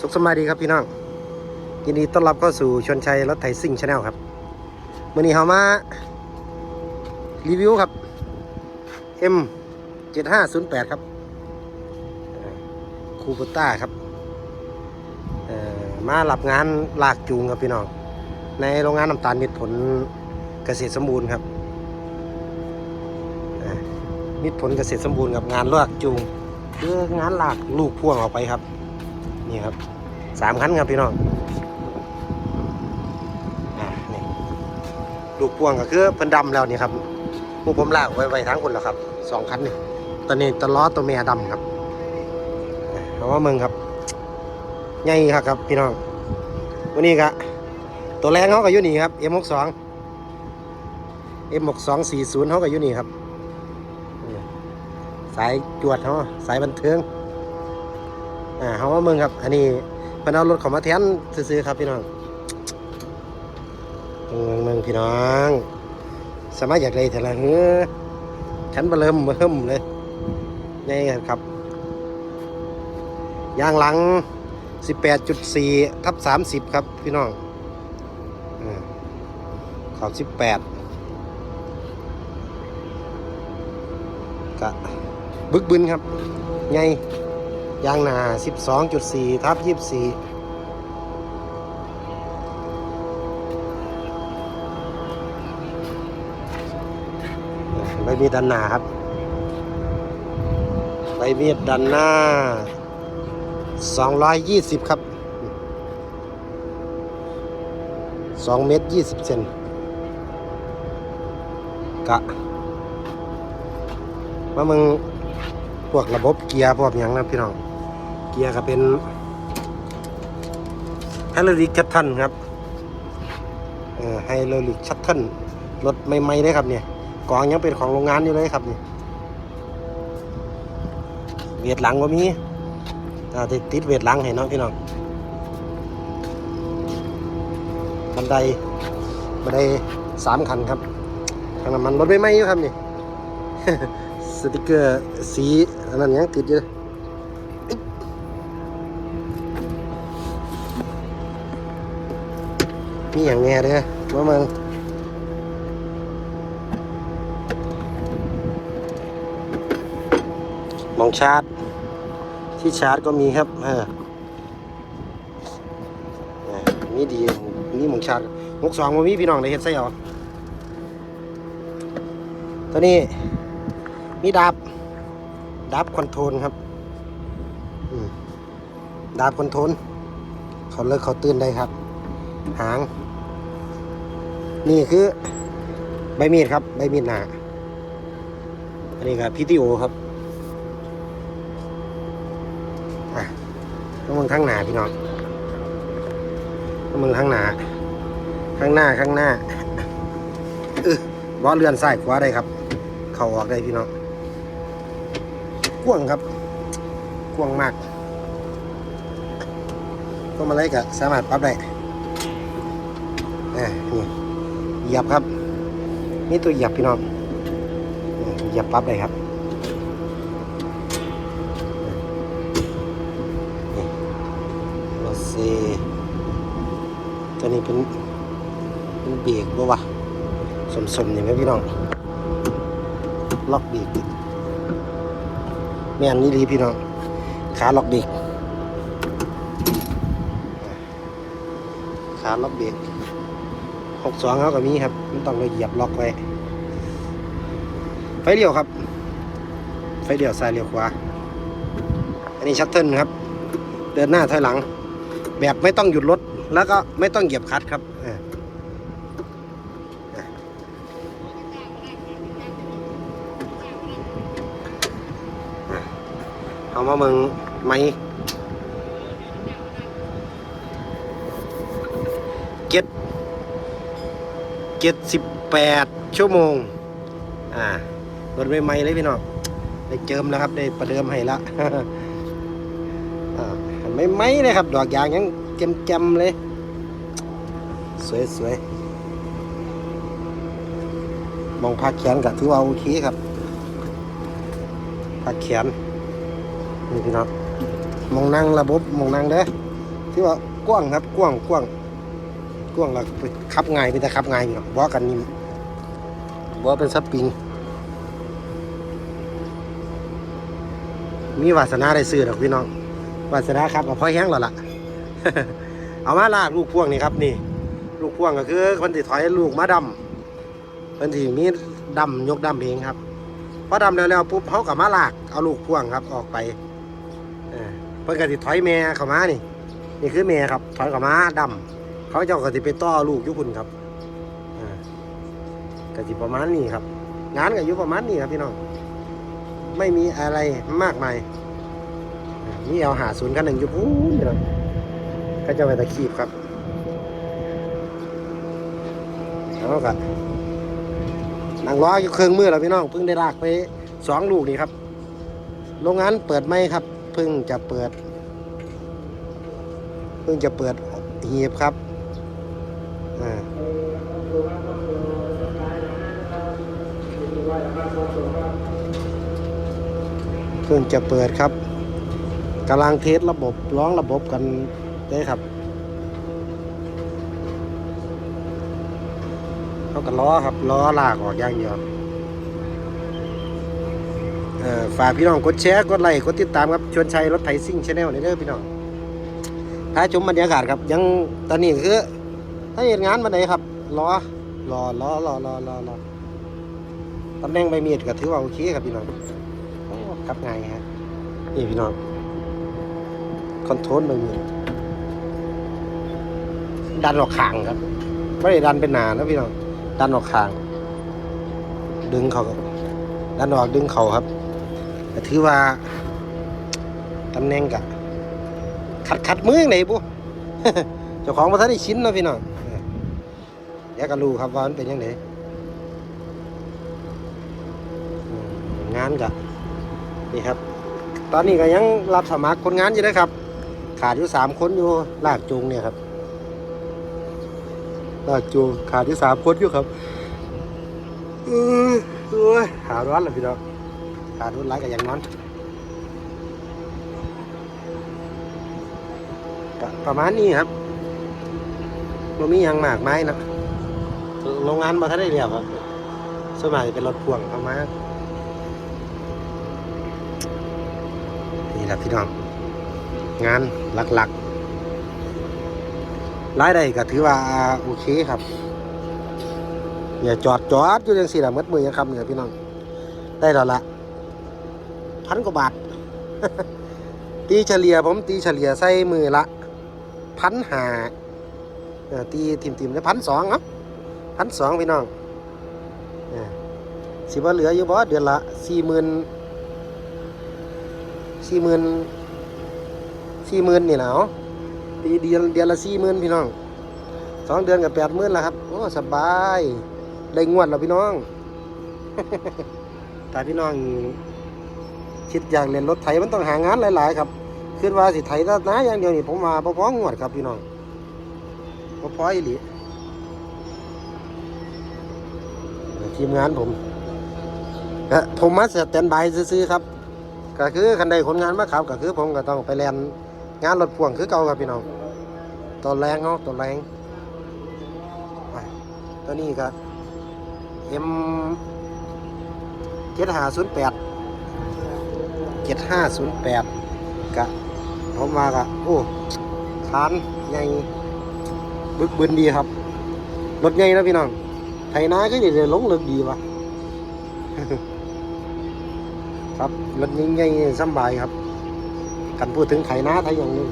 สุขสบายดีครับพี่น้อง ยินดีต้อนรับเข้าสู่ชวนชัยรถไถซิ่งชาแนลครับวันนี้เรามา รีวิวครับ M 7508ครับคูปต้าครับมารับงานลากจูงครับพี่น้อง ในโรงงานน้ำตาลมิตรผลเกษตรสมบูรณ์ครับมิตรผลเกษตรสมบูรณ์กับงานลากจูงคืองานลากลูกพ่วงออกไปครับ นี่ครับสามคันครับพี่น้องนี่ลูกพ่วงก็คือเพิ่นดำแล้วนี่ครับพวกผมลากไว้ไว้ทั้งคนแล้วครับสองคันนี่ตอนนี้ตล้อตัวเมียดำครับเอาว่าเมืองครับใหญ่ครับครับพี่น้องวันนี้ก็ตัวแรงเขาก็อยู่นี่ครับ M62 M6240 เขาก็อยู่นี่ครับ สายจวดเขาสายบันเทิง อ่าเขาว่าเมืองครับ อันนี้เพิ่นเอารถเขามาแทนซื้อๆครับพี่น้องเมืองเมืองพี่น้องสามารถอยากได้แต่ละเฮ้อฉันเริ่มเริ่มเลยนี่ครับยางหลัง 18.4ทับ30 ครับพี่น้องอขอบ18กะบึกบึนครับไง ยางหนา 12.4 ทับ 24 ใบมีดด้านหน้าครับ ใบมีดด้านหน้า 220 ครับ 2 เมตร 20 เซนกะว่ามึงพวกระบบเกียร์พวกอย่างนะพี่น้อง เกียร์ก็เป็นไฮโดรลิกชัตทันครับเออไฮโดรลิกชัตทันรถใหม่ๆเลยครับเนี่ยกองยังเป็นของโรงงานอยู่เลยครับนี่เวทหลังก็มีอ่าติดติดเวทหลังให้เน้องพี่น้องบันไดบันไดสามคันครับทางน้ำมันรถใหม่ๆอยู่ครับนี่ สติกเกอร์สีอันนั้นยังติดอยู่ มีอย่างแง่เลยว่ามันมองชาร์จ ที่ชาร์จก็มีครับเออเออมีดีมีมองชาร์จมกสองมามีพี่น้องได้เห็นไส้เหรอตัวนี้ มีดาบดาบคอนโทรลครับดาบคอนโทรลเขาเลิกเขาตื่นได้ครับ หาง นี่คือใบมีดครับ ใบมีดหนาอันนี้ครับพีทีโอครับอะต้องมึงข้างหน้าพี่น้องต้องมึงข้างหน้าข้างหน้าข้างหน้าเออล้อเลื่อนซ้ายขวาได้ครับ เข้าออกได้พี่น้องกว้างครับกว้างมากก็มาไล่กะสามารถปรับได้ อ่านี่เหยียบครับนี่ตัวเหยียบพี่น้องเหยียบปรับได้ครับนี่รถเซตัวนี้เป็นเป็นเบรกบ่วะสมๆนี่ไหมพี่น้องล็อกเบรกแม่นนี่ดีพี่น้องขาล็อกเบรกขาล็อกเบรก หกสองเขากับมีครับ มันต้องเลยเหยียบล็อกไว้ ไฟเลี้ยวครับ ไฟเลี้ยวซ้ายเลี้ยวขวา อันนี้ชัตเทิลครับ เดินหน้าถอยหลัง แบบไม่ต้องหยุดรถ แล้วก็ไม่ต้องเหยียบคลัต์ครับเอามาเมืองไหมเก็ต 78 ชั่วโมง อ่ารถใหม่เลยพี่น้องได้เจิมแล้วครับ ได้ประเดิมให้ละอ่าไม่ไหมเลยครับ ดอกยางยังแจมๆเลย สวยๆมองผักแขนกับที่ว่าโอเคครับผักแขนนี่พี่น้องมองนั่งระบบมองนั่งเด้ที่ว่ากว้างครับกว้างกว้าง กวงแล้วไปขับง่ายเป็นแต่ขับง่ายอยู่หรอกบ่กันนิ่มบ่เป็นสปริง มีวาสนาได้ซื้อดอกพี่น้องวาสนาครับเอาพอแห้งแล้วล่ะ เอามาลากลูกพ่วงนี่ครับนี่ ลูกพ่วงก็คือคนที่ถอยลูกมาดำคนที่มีดำยกดำเองครับพอดำแล้วแล้วปุ๊บเขากับมาลากเอาลูกพ่วงครับออกไปเออเพิ่นก็สิถอยแม่เข้ามานี่ นี่คือแม่ครับถอยเข้ามาดำ เขาเจ้าก็สิไปต่อลูกยุพุ่นครับก็สิประมาณนี้ครับ งานก็อยู่ประมาณนี้ครับพี่น้องไม่มีอะไรมากมายนี่เอาหาศูนย์กันหนึ่งอยู่พูนพี่น้องก็จะไปตะคีบครับแล้วก็นั่งรออยู่เครื่องมือแล้วพี่น้องเพิ่งได้ลากไปสองลูกนี่ครับ โรงงานเปิดไหมครับ เพิ่งจะเปิด เพิ่งจะเปิดหีบครับ เพิ่งจะเปิดครับกำลังเทสระบบร้องระบบกันเลยครับเขาก็ล้อครับล้อลากออกอย่างเดียวเอ่อฝากพี่น้องกดแชร์กดไลค์กดติดตามครับชวนชัยรถไถซิ่งชาแนลนี่เด้อพี่น้องถ้าชมบรรยากาศครับยังตอนนี้คือ ถ้าเห็นงานมาไหนครับรอรอรอรอรอรอรอตำแหน่งใบมีดก็ถือว่าโอเคครับพี่น้องโอ้กลับไงฮะนี่พี่น้องคอนโทรลใบมีดดันออกข้างครับไม่ได้ดันเป็นหนานะพี่น้องดันออกข้าง ดึงเขาดันออกดึงเขาครับแต่ถือว่าตำแหน่งกับขัดขัดมือยังไงบุเจ้าของมาทันได้ชิ้นเนาะพี่น้อง ดี๋ยวก็รู้ครับว่ามันเป็นยังไงงานกะนี่ครับ ตอนนี้ก็ยังรับสมัครคนงานอยู่นะครับ ขาดอยู่สามคนอยู่ลากจูงเนี่ยครับลากจูงขาดอยู่สามคนอยู่ครับเออโอ้ยหาร้อนเลยพี่น้องขาดร้อนร้ายกับอย่างนอนประมาณนี้ครับมันมีหยังมากไม้นะ โรงงานมาทันได้เรียบครับสวนมัยจะเป็นรถพ่วงเข้ามานี่แหละพี่น้อง งานหลักๆรายได้ก็ถือว่าโอเคครับอย่าจอดจอดอยู่ยังสี่ละมัดมือยังคำเนี่ยพี่น้อง ได้แล้วละพันกว่าบาท ตีเฉลี่ยผมตีเฉลี่ยใส่มือละพันหาตีทิมทิมได้พันสองเนาะ พันสองพี่น้องสิว่าเหลืออยู่บ่เดือนละสี่หมื่นสี่หมื่นสี่หมื่นนี่แหละเอาตีเดือนเดือนละสี่หมื่นพี่น้องสองเดือนกับแปดหมื่นแล้วครับโอ้สบายได้งวดแล้วพี่น้องแต่พี่น้องคิดอยากเล่นรถไถมันต้องหางานหลาย ๆ ครับคิดว่าสิไถแต่นะอย่างเดียวนี่ผมมาพอๆงวดครับพี่น้องพอๆอีหลี ทีมงานผมผมมาเสแตนบายซื้อครับ ก็คือคันใดคนงานมาขับก็คือผมก็ต้องไปแลนงานรถพ่วงคือเก่าครับพี่น้องตัวแรงเนาะตัวแรงตัวนี้ก็เอ็มเจ็ดห้าศูนย์แปดเจ็ดห้าศูนย์แปดกะผมมากะโอ้คานใหญ่บึกบึนดีครับ รถใหญ่นะพี่น้อง ไถนาก็เดี๋ยวลงเลึกดีวะครับรถใหญ่ๆสำบายครับกันพูดถึงไถนาไถอย่างหนึง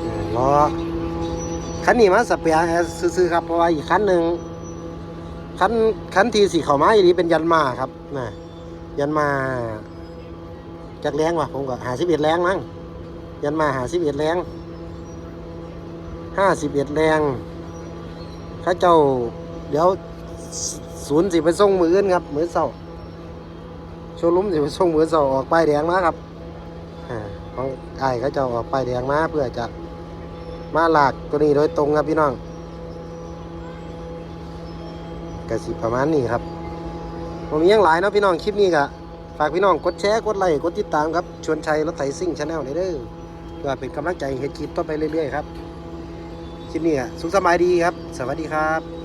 เออล้อคันนี้มาสเปียร์ซื้อๆครับเพราะว่าอีกคันหนึ่งคันคันที่สีเขามาอย่างนี้เป็นยันมาครับนะยันมาจากแรงวะผมก็หาสิบเอ็ดแรงมั้งยันมาหาสิบเอ็ดแรง ห้าสิบเอ็ดแรงข้าเจ้าเดี๋ยวศูนย์สิไปส่งมืออื่นครับ มือเสาโชลุ่มสิไปส่งมือเสาออกปลายแดงมาครับของไอ้ข้าเจ้าออกปลายแดงมาเพื่อจะมาหลากตัวนี้โดยตรงครับพี่น้องกสิประมาณนี้ครับผมยังหลายนะพี่น้องคลิปนี้กะฝากพี่น้องกดแชร์กดไลค์กดติดตามครับชวนชัยรถไถซิ่งชาแนลเด้อเพื่อเป็นกำลังใจให้คลิปต่อไปเรื่อยๆครับ คลิปนี้สุขสบายดีครับ สวัสดีครับ